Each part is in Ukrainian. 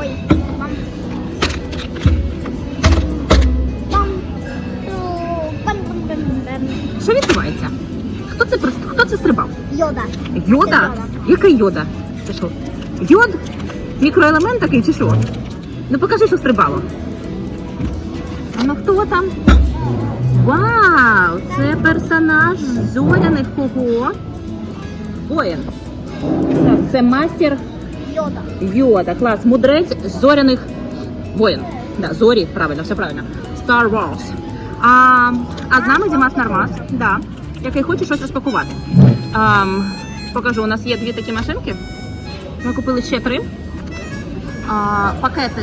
Ой, бам. Бам. Бам, бам, бам, бам. Що відбувається? Хто це прос- хто це стрибав? Йода. Йода? Йода. Який йода? Це що? Йод? Мікроелемент такий чи що? Ну покажи, що стрибало. А ну хто там? Вау! Це персонаж зоряних кого? Воїн. Це мастер Йода. Йода, клас, мудрець зоряних воїн. Да, зорі, правильно, все правильно. Star Wars. А, а з нами Дімас Нармас, да, який хоче щось розпакувати. Ам, покажу, у нас є дві такі машинки. Ми купили ще три. А, пакети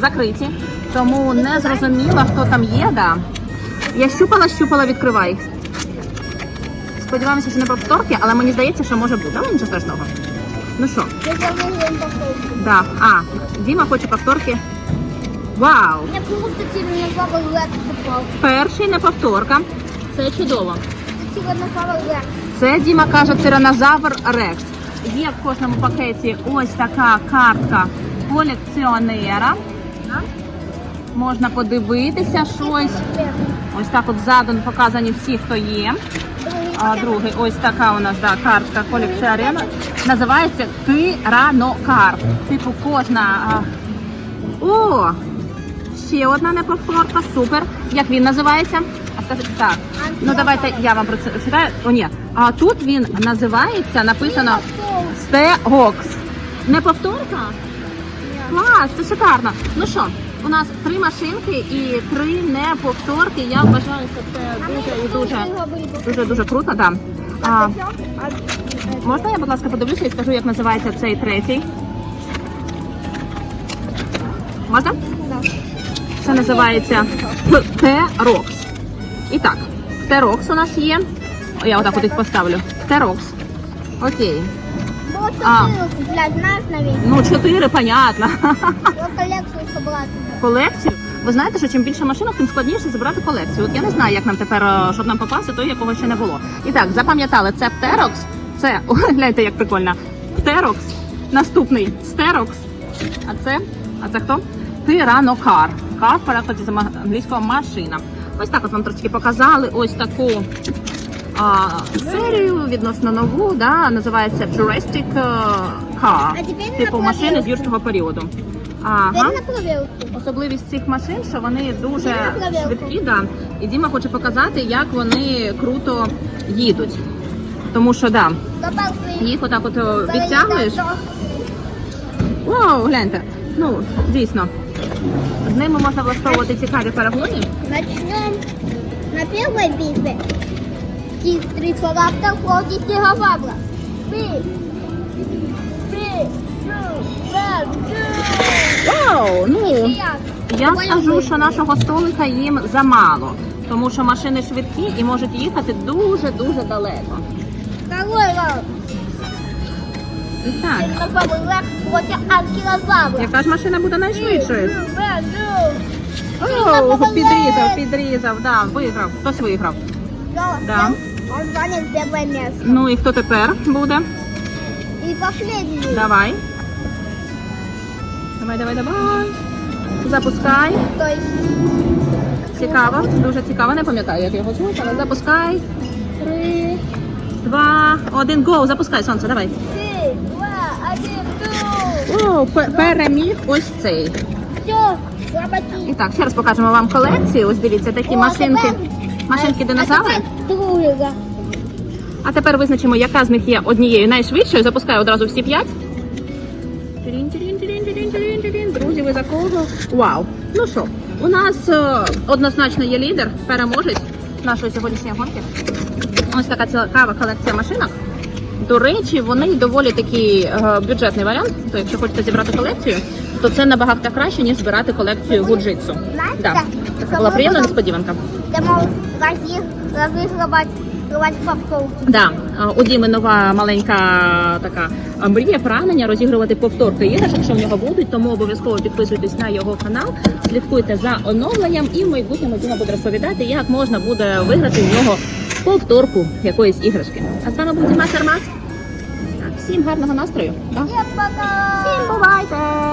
закриті, тому не зрозуміло, хто там є. Да. Я щупала, щупала, відкривай. Сподіваємося, що не повторки, але мені здається, що може бути. Але нічого страшного. Ну що, Я. Да. А, Діма хоче повторки. Вау! Мне просто тираннозавр Рекс попал. Перший не повторка. Це чудово. Рекс. Це Діма каже тиранозавр Рекс. Є в кожному пакеті ось така картка колекціонера. Можна подивитися щось. Ось так от ззаду показані всі, хто є. А другий, ось така у нас да, картка колекціонера. Називається Тиранокар. Типу кожна. О! Ще одна неповторка, супер. Як він називається? А скажіть так. Ну давайте я вам про це читаю. О, ні. А тут він називається, написано Стегокс. Неповторка? Клас, це шикарно. Ну що, у нас три машинки і три неповторки. Я вважаю, що це дуже і дуже дуже дуже круто. Да. А, можна я, будь ласка, подивлюся і скажу, як називається цей третій? Можна? Це називається Т-Рокс. І так, Т-Рокс у нас є. Я отак от їх поставлю. Т-Рокс. Окей. А. куплять, знаешь, наверное. Ну, чотири, понятно. Я. Колекцію. Ви знаєте, що чим більше машинок, тим складніше зібрати колекцію. От я не знаю, як нам тепер, е, щоб нам попасти, то якого ще не було. І так, запам'ятали, це Птерокс. Це, о, гляньте, як прикольно. Птерокс. Наступний Стерокс. А це? А це хто? Тиранокар. Кар в перекладі з ма- англійського машина. Ось так от вам трошки показали ось таку а, серію відносно нову, да, називається Jurassic е, Car. Типу машини з юрського періоду. Ага. Особливість цих машин, що вони дуже швидкі, да. і Діма хоче показати, як вони круто їдуть. Тому що да, їх отак от відтягуєш. Вау, гляньте. Ну, дійсно. З ними можна влаштовувати цікаві перегони. Начнем на первой битве. Стегозавра. Три, two, one, two. Вау, ну Я. скажу, що нашого столика їм замало, тому що машини швидкі і можуть їхати дуже дуже далеко. Так, яка ж машина буде найшвидшою? One, two. О, підрізав, підрізав, да, виграв. Хтось виграв. Да. Он занят первое место. Ну і хто тепер буде? И последний. Давай. Давай, давай, давай. Запускай. То есть Цікаво, дуже цікаво. Не пам'ятаю, як його звуть, але запускай. Три, два, один, гоу. Запускай, сонце, давай. три, два, один, two. О, переміг ось цей. Все, І так, ще раз покажемо вам колекцію. Ось дивіться, такі машинки. Машинки динозаври. Друга. А тепер визначимо, яка з них є однією найшвидшою. Запускаю одразу всі п'ять. Друзі, ви за кого? Вау! Ну що, у нас е, однозначно є лідер, переможець нашої сьогоднішньої гонки. Ось така цікава колекція машинок. До речі, вони доволі такий е, бюджетний варіант. То якщо хочете зібрати колекцію, то це набагато краще, ніж збирати колекцію гуджитсу. Да. Така була приємна несподіванка. Розігрувати розігрувати. Да, е, у Діми нова маленька така мрія, прагнення розігрувати повторки іграшок, що в нього будуть. Тому обов'язково підписуйтесь на його канал, слідкуйте за оновленням і в майбутньому Діма буде розповідати, як можна буде виграти в нього повторку якоїсь іграшки. А з вами був Діма Сармас. Всім гарного настрою. Да? Всім бувайте!